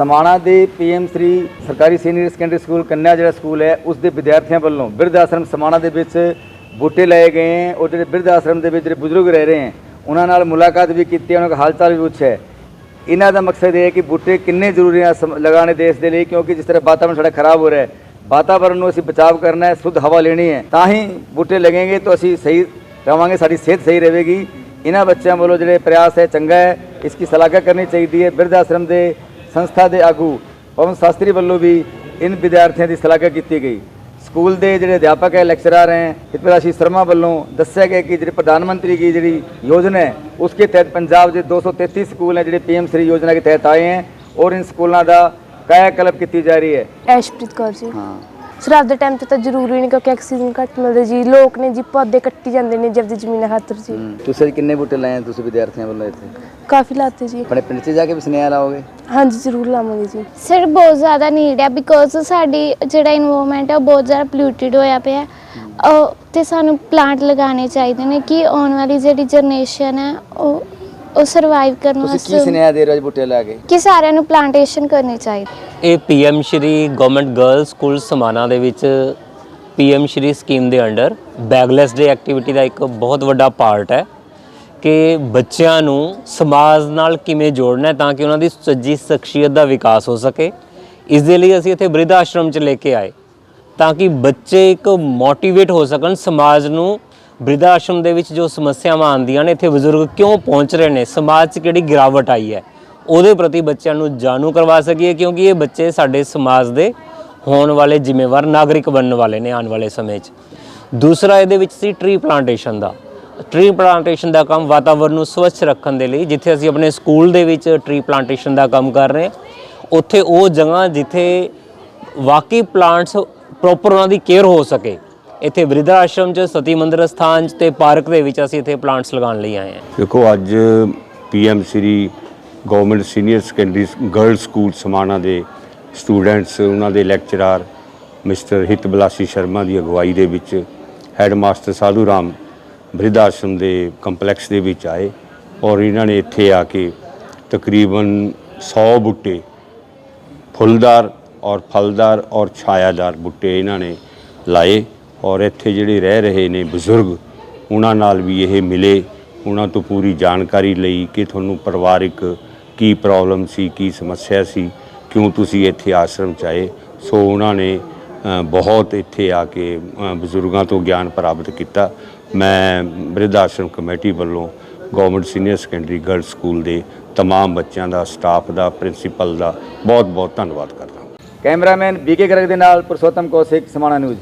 ਸਮਾਣਾ ਦੇ ਪੀਐਮ ਸ੍ਰੀ ਸਰਕਾਰੀ senior secondary school ਕੰਨਿਆ ਜਿਹੜਾ ਸਕੂਲ ਹੈ, ਉਸ ਦੇ ਵਿਦਿਆਰਥੀਆਂ ਵੱਲੋਂ ਬਿਰਧ ਆਸ਼ਰਮ ਸਮਾਣਾ ਦੇ ਵਿੱਚ ਬੂਟੇ ਲਾਏ ਗਏ ਹੈ ਔਰ ਜਿਹੜੇ ਬਿਰਧ ਆਸ਼ਰਮ ਦੇ ਵਿੱਚ ਜਿਹੜੇ ਬਜ਼ੁਰਗ ਰਹਿ ਰਹੇ ਹੈ, ਉਹਨਾਂ ਨਾਲ ਮੁਲਾਕਾਤ ਵੀ ਕੀਤੀ ਉਹਨਾਂ ਦਾ ਹਾਲ ਚਾਲ ਵੀ ਪੁੱਛਿਆ ਇਹਨਾਂ ਦਾ ਮਕਸਦ ਇਹ ਹੈ ਕਿ ਬੂਟੇ ਕਿੰਨੇ ਜ਼ਰੂਰੀ ਆ ਸਮ- ਲਗਾਉਣੇ ਦੇਸ਼ ਦੇ ਲਈ, ਕਿਉਂਕਿ ਜਿਸ ਤਰ੍ਹਾਂ ਵਾਤਾਵਰਣ ਸਾਡਾ ਖਰਾਬ ਹੋ ਰਿਹਾ ਹੈ ਵਾਤਾਵਰਣ ਨੂੰ ਅਸੀਂ ਬਚਾਅ ਕਰਨਾ ਹੈ, ਸ਼ੁੱਧ ਹਵਾ ਲੈਣੀ ਹੈ, ਤਾਂ ਹੀ ਬੂਟੇ ਲੱਗेंगे ਤਾਂ ਅਸੀਂ ਸਹੀ ਰਵਾਂਗੇ, ਸਾਡੀ ਸਿਹਤ ਸਹੀ ਰਹੇਗੀ। ਇਹਨਾਂ ਬੱਚਿਆਂ ਵੱਲੋਂ ਜਿਹੜੇ ਪ੍ਰਯਾਸ ਹੈ, ਚੰਗਾ ਹੈ, ਇਸ ਦੀ ਸ਼ਲਾਘਾ ਕਰਨੀ ਚਾਹੀਦੀ ਹੈ। ਬਿਰਧ ਆਸ਼ਰਮ ਦੇ ਸੰਸਥਾ ਦੇ ਆਗੂ ਪਵਨ ਸ਼ਾਸਤਰੀ ਵੱਲੋਂ ਵੀ ਇਨ ਵਿਦਿਆਰਥੀਆਂ ਦੀ ਸਲਾਹ ਕੀਤੀ ਗਈ। ਸਕੂਲ ਦੇ ਜਿਹੜੇ ਅਧਿਆਪਕ ਹੈ ਲੈਕਚਰਰ ਹੈ ਹਿਤਪਰਾਸ਼ੀ ਸ਼ਰਮਾ ਵੱਲੋਂ ਦੱਸਿਆ ਗਿਆ ਕਿ ਜਿਹੜੇ ਪ੍ਰਧਾਨ ਮੰਤਰੀ ਦੀ ਜਿਹੜੀ ਯੋਜਨਾ ਹੈ ਉਸਕੇ ਤਹਿਤ ਪੰਜਾਬ ਦੇ 233 ਸਕੂਲ ਹੈ ਜਿਹੜੇ ਪੀਐਮ ਸ੍ਰੀ ਯੋਜਨਾ ਦੇ ਤਹਿਤ ਆਏ ਹਨ ਔਰ ਇਨ ਸਕੂਲਾਂ ਦਾ ਕਾਇਆ ਕਲਪ ਕੀਤੀ ਜਾ ਰਹੀ ਹੈ। ਐਸ਼ਪ੍ਰੀਤ ਕੌਰ ਜੀ। ਹਾਂ। ਸਰਾਬ ਦੇ ਟਾਈਮ ਤੇ ਤਾਂ ਜ਼ਰੂਰੀ ਨਹੀਂ ਕਿਉਂਕਿ ਆਕਸੀਜਨ ਘੱਟ ਮਿਲਦੀ ਜੀ। ਲੋਕ ਨੇ ਜੀ ਪੌਦੇ ਕੱਟੀ ਜਾਂਦੇ ਨੇ ਜਬਦੀ ਜ਼ਮੀਨਾਂ ਖਾਤਰ ਜੀ। ਹੂੰ, ਤੁਸੀਂ ਕਿੰਨੇ ਬੂਟੇ ਲਾਏ ਆ ਤੁਸੀਂ ਵਿਦਿਆਰਥੀਆਂ ਵੱਲੋਂ ਇੱਥੇ? ਕਾਫੀ ਲਾਤੇ ਜੀ। ਆਪਣੇ ਪਿੰਡ 'ਚ ਜਾ ਕੇ ਵੀ ਲਾਓਗੇ? ਹਾਂਜੀ ਜ਼ਰੂਰ ਲਾਵਾਂਗੇ ਜੀ। ਸਰ ਬਹੁਤ ਜ਼ਿਆਦਾ ਨੀਡ ਹੈ ਬਿਕੋਜ਼ ਸਾਡੀ ਜਿਹੜਾ ਇਨਵਾਇਰਨਮੈਂਟ ਹੈ ਉਹ ਬਹੁਤ ਜ਼ਿਆਦਾ ਪੋਲਿਊਟਿਡ ਹੋਇਆ ਪਿਆ ਹੈ। ਤੇ ਸਾਨੂੰ ਪਲਾਂਟ ਲਗਾਉਣੇ ਚਾਹੀਦੇ ਨੇ ਕਿ ਆਉਣ ਵਾਲੀ ਜਿਹੜੀ ਜਨਰੇਸ਼ਨ ਹੈ ਉਹ ਉਹ ਸਰਵਾਈਵ ਕਰਨ ਤੁਸੀਂ ਕੀ ਵਾਸਤੇ ਸੁਨੇਹਾ ਦੇ ਰਹੇ ਹੋ ਅੱਜ ਬੂਟੇ ਲਾ ਕੇ? ਕਿ ਸਾਰਿਆਂ ਨੂੰ ਪਲਾਂਟੇਸ਼ਨ ਕਰਨੀ ਚਾਹੀਦੀ। ਇਹ PM Shri government girl school Samana ਦੇ ਵਿੱਚ ਪੀਐਮ ਸ਼੍ਰੀ ਸਕੀਮ ਦੇ ਅੰਡਰ ਬੈਗਲੈਸ ਡੇ ਐਕਟੀਵਿਟੀ ਦਾ ਇੱਕ ਬਹੁਤ ਵੱਡਾ ਪਾਰਟ ਹੈ ਕਿ ਬੱਚਿਆਂ ਨੂੰ ਸਮਾਜ ਨਾਲ ਕਿਵੇਂ ਜੋੜਨਾ ਹੈ ਤਾਂ ਕਿ ਉਹਨਾਂ ਦੀ ਸੱਜੀ ਸ਼ਖਸੀਅਤ ਦਾ ਵਿਕਾਸ ਹੋ ਸਕੇ। ਇਸ ਦੇ ਲਈ ਅਸੀਂ ਇੱਥੇ ਬ੍ਰਿਧ ਆਸ਼ਰਮ 'ਚ ਲੈ ਕੇ ਆਏ ਤਾਂ ਕਿ ਬੱਚੇ ਇੱਕ ਮੋਟੀਵੇਟ ਹੋ ਸਕਣ ਸਮਾਜ ਨੂੰ ਬ੍ਰਿਧ ਆਸ਼ਰਮ ਦੇ ਵਿੱਚ ਜੋ ਸਮੱਸਿਆਵਾਂ ਆਉਂਦੀਆਂ ਨੇ, ਇੱਥੇ ਬਜ਼ੁਰਗ ਕਿਉਂ ਪਹੁੰਚ ਰਹੇ ਨੇ? ਸਮਾਜ 'ਚ ਕਿਹੜੀ ਗਿਰਾਵਟ ਆਈ ਹੈ? ਉਹਦੇ ਪ੍ਰਤੀ ਬੱਚਿਆਂ ਨੂੰ ਜਾਣੂ ਕਰਵਾ ਸਕੀਏ, ਕਿਉਂਕਿ ਇਹ ਬੱਚੇ ਸਾਡੇ ਸਮਾਜ ਦੇ ਹੋਣ ਵਾਲੇ ਜ਼ਿੰਮੇਵਾਰ ਨਾਗਰਿਕ ਬਣਨ ਵਾਲੇ ਨੇ ਆਉਣ ਵਾਲੇ ਸਮੇਂ 'ਚ। ਦੂਸਰਾ ਇਹਦੇ ਵਿੱਚ ਸੀ ਟਰੀ ਪਲਾਂਟੇਸ਼ਨ ਦਾ। ਟਰੀ ਪਲਾਂਟੇਸ਼ਨ ਦਾ ਕੰਮ ਵਾਤਾਵਰਣ ਨੂੰ ਸਵੱਛ ਰੱਖਣ ਦੇ ਲਈ, ਜਿੱਥੇ ਅਸੀਂ ਆਪਣੇ ਸਕੂਲ ਦੇ ਵਿੱਚ ਟਰੀ ਪਲਾਂਟੇਸ਼ਨ ਦਾ ਕੰਮ ਕਰ ਰਹੇ ਹਾਂ। ਉੱਥੇ ਉਹ ਜਗ੍ਹਾ ਜਿੱਥੇ ਵਾਕਈ ਪਲਾਂਟਸ ਪ੍ਰੋਪਰ ਉਹਨਾਂ ਦੀ ਕੇਅਰ ਹੋ ਸਕੇ। ਇੱਥੇ ਬ੍ਰਿਧ ਆਸ਼ਰਮ 'ਚ ਸਤੀ ਮੰਦਰ ਸਥਾਨ 'ਚ ਤੇ ਪਾਰਕ ਦੇ ਵਿੱਚ ਅਸੀਂ ਇੱਥੇ ਪਲਾਂਟਸ ਲਗਾਉਣ ਲਈ ਆਏ ਹਾਂ। ਦੇਖੋ, ਅੱਜ PM Shri government senior secondary girl school Samana ਦੇ ਸਟੂਡੈਂਟਸ, ਉਹਨਾਂ ਦੇ ਲੈਕਚਰਾਰ ਮਿਸਟਰ ਹਿਤਬਲਾਸੀ ਸ਼ਰਮਾ ਦੀ ਅਗਵਾਈ ਦੇ ਵਿੱਚ ਹੈਡਮਾਸਟਰ ਸਾਧੂ ਰਾਮ ਬ੍ਰਿਧ ਆਸ਼ਰਮ ਦੇ ਕੰਪਲੈਕਸ ਦੇ ਵਿੱਚ ਆਏ ਔਰ ਇਹਨਾਂ ਨੇ ਇੱਥੇ ਆ ਕੇ ਤਕਰੀਬਨ 100 ਬੂਟੇ ਫੁੱਲਦਾਰ ਔਰ ਫਲਦਾਰ ਔਰ ਛਾਇਆਦਾਰ ਬੂਟੇ ਇਹਨਾਂ ਨੇ ਲਾਏ। ਔਰ ਇੱਥੇ ਜਿਹੜੇ ਰਹਿ ਰਹੇ ਨੇ ਬਜ਼ੁਰਗ ਉਹਨਾਂ ਨਾਲ ਵੀ ਇਹ ਮਿਲੇ ਉਹਨਾਂ ਤੋਂ ਪੂਰੀ ਜਾਣਕਾਰੀ ਲਈ ਕਿ ਤੁਹਾਨੂੰ ਪਰਿਵਾਰਿਕ ਕੀ ਪ੍ਰੋਬਲਮ ਸੀ ਕੀ ਸਮੱਸਿਆ ਸੀ ਕਿਉਂ ਤੁਸੀਂ ਇੱਥੇ ਆਸ਼ਰਮ 'ਚ ਆਏ ਸੋ ਉਹਨਾਂ ਨੇ ਅ, ਬਹੁਤ ਇੱਥੇ ਆ ਕੇ ਅ, ਬਜ਼ੁਰਗਾਂ ਤੋਂ ਗਿਆਨ ਪ੍ਰਾਪਤ ਕੀਤਾ ਮੈਂ ਬ੍ਰਿਧ ਆਸ਼ਰਮ ਕਮੇਟੀ ਵੱਲੋਂ government senior secondary girl school ਦੇ तमाम ਬੱਚਿਆਂ ਦਾ ਸਟਾਫ ਦਾ ਪ੍ਰਿੰਸੀਪਲ ਦਾ ਬਹੁਤ ਬਹੁਤ ਧੰਨਵਾਦ ਕਰਦਾ ਹਾਂ ਕੈਮਰਾਮੈਨ ਬੀਕੇ ਗਰਗ ਦੇ ਨਾਲ ਪੁਰਸ਼ੋਤਮ ਕੌਸ਼ਿਕ ਸਮਾਣਾ ਨਿਊਜ਼